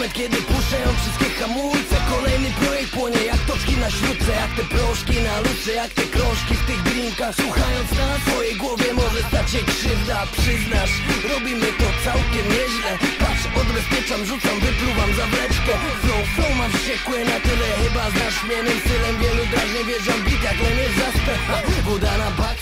moment, kiedy puszczają wszystkie hamulce. Kolejny projekt płonie jak toczki na śrubce Jak te proszki na luce, jak te krążki w tych drinkach. Słuchając na swojej głowie może stać się krzywda. Przyznasz, robimy to całkiem nieźle. Patrz, odbezpieczam, rzucam, wypluwam zawleczkę Flow, flow mam wściekłe na tyle Chyba znasz mnie, stylem wielu drażnie wierzą bit jak lenie w zaspę. Woda na bak